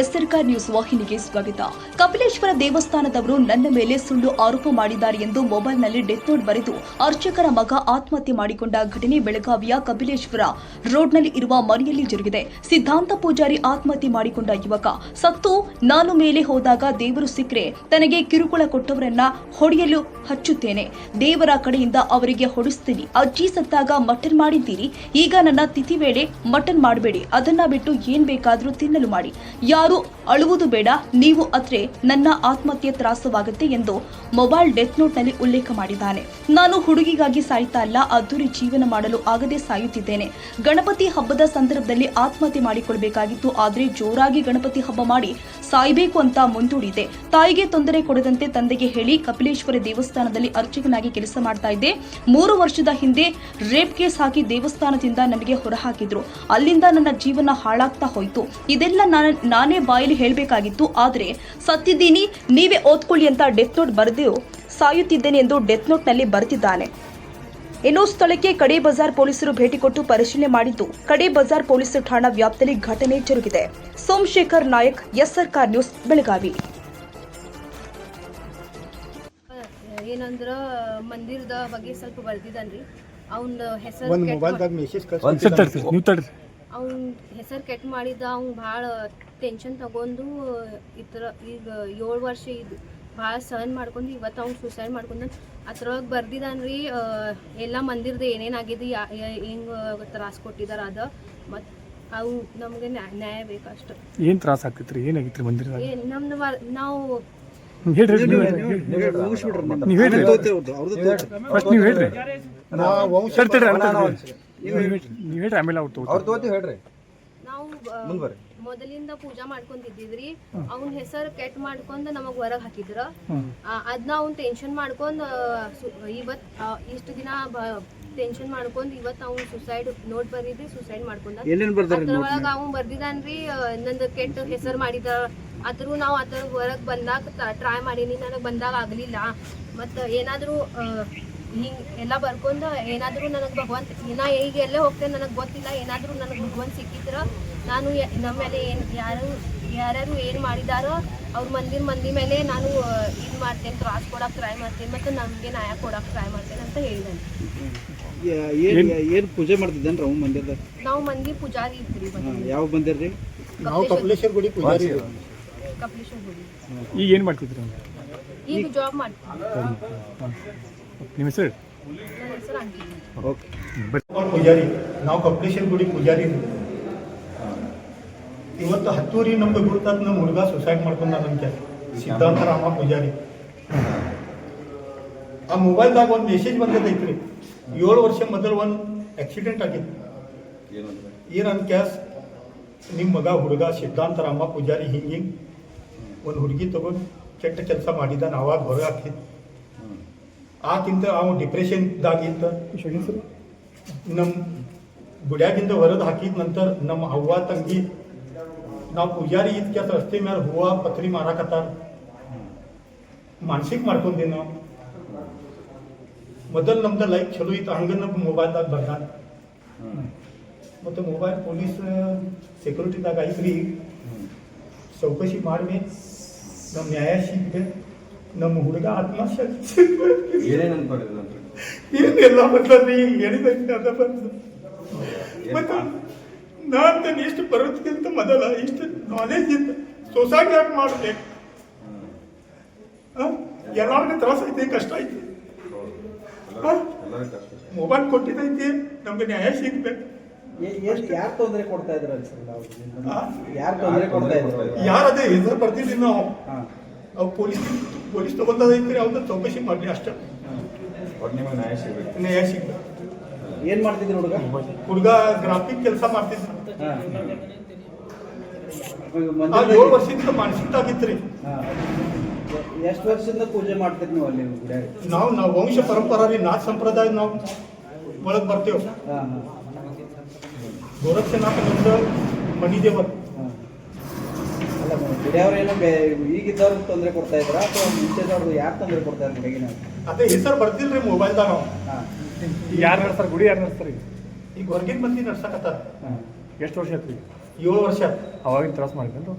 ಎಸ್ಆರ್ಕಾರ್ news ವಾಹಿನಿಗೆ ಸ್ವಾಗತ. ಕಪಿಲೇಶ್ವರ ದೇವಸ್ಥಾನದವರು ನನ್ನ ಮೇಲೆ ಸುಳ್ಳು ಆರೋಪ ಮಾಡಿದ್ದಾರೆ ಎಂದು ಮೊಬೈಲ್ನಲ್ಲಿ ಡೆತ್ ನೋಟ್ ಬರೆದು ಅರ್ಚಕರ ಮಗ ಆತ್ಮಹತ್ಯೆ ಮಾಡಿಕೊಂಡ ಘಟನೆ ಬೆಳಗಾವಿಯ ಕಪಿಲೇಶ್ವರ ರೋಡ್ನಲ್ಲಿ ಇರುವ ಮನೆಯಲ್ಲಿ ಜರುಗಿದೆ. ಸಿದ್ಧಾಂತ ಪೂಜಾರಿ ಆತ್ಮಹತ್ಯೆ ಮಾಡಿಕೊಂಡ ಯುವಕ. ಸತ್ತು, ನಾನು ಮೇಲೆ ಹೋದಾಗ ದೇವರು ಸಿಕ್ಕರೆ ತನಗೆ ಕಿರುಕುಳ ಕೊಟ್ಟವರನ್ನ ಹೊಡೆಯಲು ಹಚ್ಚುತ್ತೇನೆ. ದೇವರ ಕಡೆಯಿಂದ ಅವರಿಗೆ ಹೊಡಿಸ್ತೀನಿ. ಅಜ್ಜಿ ಸತ್ತಾಗ ಮಟನ್ ಮಾಡಿದ್ದೀರಿ. ಈಗ ನನ್ನ ತಿಥಿ ವೇಳೆ ಮಟನ್ ಮಾಡಬೇಡಿ. ಅದನ್ನ ಬಿಟ್ಟು ಏನ್ ಬೇಕಾದರೂ ತಿನ್ನಲು ಮಾಡಿ. ಯಾರು ಅಳುವುದು ಬೇಡ, ನೀವು ಅತ್ರೆ ನನ್ನ ಆತ್ಮಹತ್ಯೆ ತ್ರಾಸವಾಗುತ್ತೆ ಎಂದು ಮೊಬೈಲ್ ಡೆತ್ ನೋಟ್ನಲ್ಲಿ ಉಲ್ಲೇಖ ಮಾಡಿದ್ದಾನೆ. ನಾನು ಹುಡುಗಿಗಾಗಿ ಸಾಯ್ತಾ ಅಲ್ಲ, ಅದ್ದೂರಿ ಜೀವನ ಮಾಡಲು ಆಗದೆ ಸಾಯುತ್ತಿದ್ದೇನೆ. ಗಣಪತಿ ಹಬ್ಬದ ಸಂದರ್ಭದಲ್ಲಿ ಆತ್ಮಹತ್ಯೆ ಮಾಡಿಕೊಳ್ಬೇಕಾಗಿತ್ತು ಆದರೆ ಜೋರಾಗಿ ಗಣಪತಿ ಹಬ್ಬ ಮಾಡಿ ಸಾಯ್ಬೇಕು ಅಂತ ಮುಂದೂಡಿದೆ. ತಾಯಿಗೆ ತೊಂದರೆ ಕೊಡದಂತೆ ತಂದೆಗೆ ಹೇಳಿ ಕಪಿಲೇಶ್ವರ ದೇವಸ್ಥಾನದಲ್ಲಿ ಅರ್ಚಕನಾಗಿ ಕೆಲಸ ಮಾಡ್ತಾ ಇದ್ದೆ. ಮೂರು ವರ್ಷದ ಹಿಂದೆ ರೇಪ್ ಕೇಸ್ ಹಾಕಿ ದೇವಸ್ಥಾನದಿಂದ ನನಗೆ ಹೊರಹಾಕಿದ್ರು. ಅಲ್ಲಿಂದ ನನ್ನ ಜೀವನ ಹಾಳಾಗ್ತಾ ಹೋಯ್ತು. ಇದೆಲ್ಲ ನಾನೇ ನಾನೇ ಹೇಳಬೇಕಾಗಿತ್ತು ಆದರೆ ಸತ್ತಿದ್ದೀನಿ ನೀವೇ ಓದ್ಕೊಳ್ಳಿ ಅಂತ ಡೆತ್ ನೋಟ್ ಬರೆದು ಸಾಯುತ್ತಿದ್ದೇನೆ ಎಂದು ಡೆತ್ ನೋಟ್ನಲ್ಲಿ ಬರೆದಿದ್ದಾನೆ ಇನ್ನೂ ಸ್ಥಳಕ್ಕೆ ಕಡೆ ಬಜಾರ್ ಪೊಲೀಸರು ಭೇಟಿ ಕೊಟ್ಟು ಪರಿಶೀಲನೆ ಮಾಡಿದ್ದು ಕಡೆ ಬಜಾರ್ ಪೊಲೀಸ್ ಠಾಣಾ ವ್ಯಾಪ್ತಿಯಲ್ಲಿ ಘಟನೆ ಜರುಗಿದೆ. ಸೋಮಶೇಖರ್ ನಾಯಕ್ ಎಸ್ಆರ್ಕಾರ್ ನ್ಯೂಸ್ ಬೆಳಗಾವಿ. ಏನಂದ್ರ ಮಂದಿರದ ಬಗ್ಗೆ ಸ್ವಲ್ಪ ಬರ್ದಿದ್ದಾನ್ರಿ. ಅವನ ಹೆಸರು ಅವ್ನ ಹೆಸರು ಕೆಟ್ಟ ಮಾಡಿದ ಅವ್ನು ಭಾಳ ಟೆನ್ಷನ್ ತಗೊಂಡು ಈ ಥರ ಈಗ ಏಳು ವರ್ಷ ಇದು ಭಾಳ ಸಹನ್ ಮಾಡ್ಕೊಂಡು ಇವತ್ತು ಅವ್ನು ಸುಸೈಡ್ ಮಾಡ್ಕೊಂಡ ಅದ್ರೊಳಗೆ ಬರ್ದಿದ್ದಾನ್ರಿ ಎಲ್ಲ ಮಂದಿರದ ಏನೇನಾಗಿದೆ ಯಾ ಹೆಂಗೆ ತ್ರಾಸ ಕೊಟ್ಟಿದಾರ ಅದ ಮತ್ತು ಅವು ನಮಗೆ ನ್ಯಾಯ ನ್ಯಾಯ ಬೇಕಷ್ಟು ಏನ್ ತ್ರಾಸ ಆಗ್ತೈತ್ರಿ? ಏನಾಗಿತ್ರಿ ರೀ ಏ ನಮ್ದು ನಾವು ಹೇಳ್ರಿ ನೀವು ಹೇಳ್ರಿ. ನೀವ್ ಹೇಳ್ರಿ ಫಸ್ಟ್ ನೀವ್ ಹೇಳ್ರಿ. ನೀವ್ ಹೇಳ್ರಿ. ಆಮೇಲೆ ಅವ್ರು ತಗೋತಾರೆ. ಅವ್ರು ತಗೋತೀವಿ ಹೇಳ್ರಿ. ನಾವು ಆ, ಮುಂದ್ವರಿ. ಮೊದಲಿಂದ ಪೂಜಾ ಮಾಡ್ಕೊಂತಿದ್ದಿದ್ರಿ ಅವ್ನ ಹೆಸರು ಕೆಟ್ ಮಾಡ್ಕೊಂಡ್ ನಮಗ್ ಹೊರಗ್ ಹಾಕಿದ್ರ. ಅದ್ನ ಅದನ್ನ ಅವ್ನ್ ಟೆನ್ಷನ್ ಮಾಡ್ಕೊಂಡ್ ಸು- ಇವತ್ ಇಷ್ಟು ದಿನ ಟೆನ್ಷನ್ ಮಾಡ್ಕೊಂಡ್ ಇವತ್ ಅವ್ನ್ ಸುಸೈಡ್ ನೋಟ್ ಬರೀದ್ರಿ ಸುಸೈಡ್ ಮಾಡ್ಕೊಂಡ ಅದ್ರೊಳಗ ಅವ್ನ್ ಬರ್ದಿದಾನ್ರಿ ನಂದ್ ಕೆಟ್ಟ ಹೆಸರು ಮಾಡಿದ. ಆದ್ರೂ ನಾವ್ ಆತರ ಹೊರಗ್ ಬಂದಾಗ ಟ್ರೈ ಮಾಡೀನಿ ನನಗ್ ಬಂದಾಗ ಆಗ್ಲಿಲ್ಲ. ಮತ್ತ ಏನಾದ್ರೂ ಹಿಂಗ್ ಎಲ್ಲ ಬರ್ಕೊಂಡು ಏನಾದ್ರೂ ನನಗೆ ಭಗವಂತ ನಾ ಈಗ ಎಲ್ಲೇ ಹೋಗ್ತೇನೆ ನನಗೆ ಗೊತ್ತಿಲ್ಲ ಏನಾದರೂ ನನಗೆ ಭಗವಂತ ಸಿಕ್ಕಿದ್ರ ನಾನು ನಮ್ಮ ಮೇಲೆ ಏನು ಯಾರು ಯಾರ್ಯಾರು ಏನು ಮಾಡಿದಾರೋ ಅವ್ರ ಮಂದಿರ ಮಂದಿ ಮೇಲೆ ನಾನು ಇದು ಮಾಡ್ತೇನೆ ತ್ರಾಸ್ ಕೊಡಕ್ ಟ್ರೈ ಮಾಡ್ತೇನೆ ಮತ್ತೆ ನಮ್ಗೆ ನ್ಯಾಯ ಕೊಡಕ್ ಟ್ರೈ ಮಾಡ್ತೇನೆ ಅಂತ ಹೇಳಿದಾನೆ. ಏನ್ ಏನ್ ಪೂಜೆ ಮಾಡ್ತಿದ್ದೇನೆ ಮಂದಿರದಾಗ ನಾವು ಮಂದಿ ಪೂಜಾರಿ ಇದ್ರಿ ಯಾವ ಬಂದಿರ್ರಿ ನಾವು ಕಪಿಲೇಶ್ವರ ಗುಡಿ ಪೂಜಾರಿ. ಕಪಿಲೇಶ್ವರ ಗುಡಿ. ಈಗ ಏನು ಮಾಡ್ತಿದ್ರಿ? ಈಗ ಜಾಬ್ ಮಾಡ್ತೀನಿ ಹಾ. ನಿಮ್ಮ ಹೆಸರು? ಓಕೆ ಪೂಜಾರಿ, ನಾವು ಕಪಿಲೇಶ್ವರ ಗುಡಿ ಪೂಜಾರಿ ಇವತ್ತು ಹತ್ತೂರಿ ನಮ್ದು ಗುರುತಾತ್ ನಮ್ಮ ಹುಡುಗ ಸುಸೈಡ್ ಮಾಡ್ಕೊಂಡಂತೆ ಸಿದ್ಧಾಂತ ರಾಮ ಪೂಜಾರಿ. ಆ ಮೊಬೈಲ್ದಾಗ ಒಂದು ಮೆಸೇಜ್ ಬಂದದೈತ್ರಿ ಏಳು ವರ್ಷ ಮೊದಲು ಒಂದು ಆಕ್ಸಿಡೆಂಟ್ ಆಗಿತ್ತು. ಏನಂತ ಕ್ಯಾಸ್ ನಿಮ್ಮ ಮಗ ಹುಡುಗ ಸಿದ್ಧಾಂತ ರಾಮ ಪೂಜಾರಿ ಹಿಂಗೆ ಹಿಂಗೆ. ಒಂದು ಹುಡುಗಿ ತಗೊಂಡು ಕೆಟ್ಟ ಕೆಲಸ ಮಾಡಿದ್ದಾನೆ ಅವಾಗ ಹೊರಗೆ ಹಾಕಿದ್ದು ಆತಿಂತ ಅವ ಡಿಪ್ರೆಷನ್ದಾಗಿದ್ದ ನಮ್ಮ ಗುಡ್ಯಾಗಿಂದ ಹೊರದು ಹಾಕಿದ ನಂತರ ನಮ್ಮ ಅವ್ವ ತಂಗಿ ನಾವು ಪೂಜಾರಿ ಇದ್ಕೆ ರಸ್ತೆ ಮೇಲೆ ಹೂವ ಪತ್ರಿ ಮಾರಾಕತ್ತಾರ. ಮಾನಸಿಕ ಮಾಡ್ಕೊಂಡಿ ನಾವು. ಮೊದಲು ನಮ್ದು ಲೈಫ್ ಚಲೋ ಇತ್ತು ಹಂಗ ನಮ್ಮ ಮೊಬೈಲ್ದಾಗ ಬರ್ದಾನ ಮತ್ತು ಮೊಬೈಲ್ ಪೊಲೀಸ್ ಸೆಕ್ಯೂರಿಟಿದಾಗ ಐತ್ರಿ. ಚೌಕಸಿ ಮಾಡ್ಬೇ ನಮ್ಮ ನ್ಯಾಯ ಸಿಗ್be ನಮ್ಮ ಹುಡುಗ ಆತ್ಮಶಕ್ತಿ ಏನು ಎಲ್ಲ ಏನೆಲ್ಲ ಬಂದ್ರಿ ಹೇಳಿದಂಗೆ ಅದ ಬಂದು. ಮತ್ತು ನಾನು ಇಷ್ಟು ಬರೋದಕ್ಕಿಂತ ಮೊದಲ ಇಷ್ಟು ನಾಲೆಜ್ ಇತ್ತು. ಸೊಸೈಟಿ ಯಾಕೆ ಮಾಡಬೇಕು ಎಲ್ಲರಿಗೂ ತ್ರಾಸ ಐತಿ ಕಷ್ಟ ಐತಿ. ಮೊಬೈಲ್ ಕೊಟ್ಟಿದ್ದೈತಿ ನಮ್ಗೆ ನ್ಯಾಯ ಸಿಗ್ಬೇಕು. ಯಾರು ತೊಂದರೆ ಕೊಡ್ತಾ ಇದ್ರ? ಯಾರು ತೊಂದರೆ ಕೊಡ್ತಾ ಇದ್ರು? ಯಾರದೇ ಹೆಸರು ಬರ್ತಿದ್ವಿ ನಾವು. ಅವು ಪೊಲೀಸ್. ಪೊಲೀಸ್ ತಗೊಂಡದೈತಿ ಅವ್ನ ಚೌಕಸಿ ಮಾಡಲಿ ಅಷ್ಟೇ ನ್ಯಾಯ ಸಿಗ್ಬೇಕು ಏನ್ ಮಾಡ್ತಿದ್ರು ಹುಡುಗ ಹುಡುಗ ಗ್ರಾಫಿಕ್ ಕೆಲಸ ಮಾಡ್ತಿದ್ದ ಹಾ. ಆ ಏಳು ವರ್ಷದಿಂದ ಮಾನಸಿಕ ಆಗಿತ್ರಿ ಎಷ್ಟು ವರ್ಷದಿಂದ ಪೂಜೆ ಮಾಡ್ತೀರಿ ನೀವು ಅಲ್ಲಿ ಗುಡಿಯಾಗ ನಾವು ನಾವು ವಂಶ ಪರಂಪರಾ ರೀ ನಾಥ ಸಂಪ್ರದಾಯ ನಾವು ಒಳಗೆ ಬರ್ತೇವೆ ಹಾ ಹಾ ಗೋರಕ್ಷನಾಥ ನಮ್ದು ಮನಿ ಗುಡಿಯವ್ರು ಏನೋ ಬೇ ಈಗಿದ್ದವ್ರಿಗೆ ತೊಂದರೆ ಕೊಡ್ತಾ ಇದ್ರ ಅಥವಾ ಮುಂಚೆದವ್ರು ಯಾರು ತೊಂದರೆ ಕೊಡ್ತಾ ಇದ್ರು ಹುಡುಗಿನ ಅದೇ ಹೆಸರು ಬರ್ತಿಲ್ರಿ ಮೊಬೈಲ್ದಾಗ ನಾವು ಹಾ. ಯಾರು ನಡೆಸ್ತಾರೆ? ಗುಡಿ ಯಾರು ನಡೆಸ್ತಾರೆ? ಈಗ? ಈಗ ಹೊರಗಿನ ಮಂದಿ ನಡ್ಸಕತ್ತಾರ. ಹಾ. ಎಷ್ಟು ವರ್ಷ ಆಯ್ತು ಏಳು ವರ್ಷ ಅವಾಗಿನ ತ್ರಾಸ ಮಾಡಿದ್ರು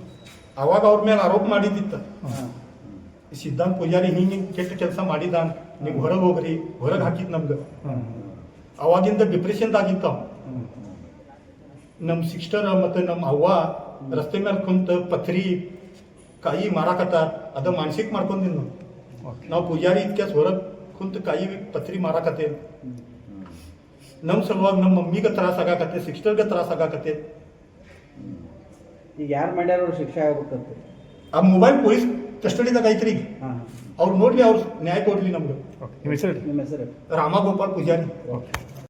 ಅವಾಗ ಅವ್ರ ಮೇಲೆ ಆರೋಪ ಮಾಡಿದ್ದಿತ್ತು. ಸಿದ್ಧಾಂತ ಪೂಜಾರಿ ಹಿಂಗೆ ಕೆಟ್ಟ ಕೆಲಸ ಮಾಡಿದ ನೀವು ಹೊರಗೆ ಹೋಗ್ರಿ ಹೊರಗೆ ಹಾಕಿದ್ ನಮ್ಗೆ. ಅವಾಗಿಂದ ಡಿಪ್ರೆಷನ್ದಾಗಿತ್ತು ಆಗಿತ್ತ ನಮ್ಮ ಸಿಸ್ಟರ್ ಮತ್ತು ನಮ್ಮ ಅವ್ವ ರಸ್ತೆ ಮೇಲೆ ಕುಂತ ಪತ್ರಿ ಕಾಯಿ ಮಾರಾಕತ್ತಾರ ಅದ ಮಾನಸಿಕ ಮಾಡ್ಕೊಂಡಿನ್ ನಾವು ನಾವು ಪೂಜಾರಿ ಇದ್ಕೆ ಹೊರಗೆ ಕುಂತ ಕಾಯಿ ಪತ್ರಿ ಮಾರಾಕತ್ತೇವೆ ನಮ್ಮ ಸಲುವಾಗಿ ನಮ್ಮ ಮಮ್ಮಿಗೆ ತ್ರಾಸ ಆಗಾಕತ್ತೆ ಸಿಸ್ಟರ್ಗೆ ತ್ರಾಸ ಆಗಾಕತ್ತೆ. ಈಗ ಯಾರು ಮಾಡ್ಯಾರ ಅವ್ರು ಶಿಕ್ಷೆ ಆಗ್ಬೇಕಂತ? ಆ ಮೊಬೈಲ್ ಪೊಲೀಸ್ ಕಸ್ಟಡಿದಾಗ ಐತ್ರಿ ಈಗ. ಅವ್ರು ನೋಡ್ಲಿ ಅವ್ರು ನ್ಯಾಯ ಕೊಡ್ಲಿ ನಮ್ಗೆ. ನಿಮ್ಮ ಹೆಸರು ರಾಮಗೋಪಾಲ್ ಪೂಜಾರಿ. ಓಕೆ.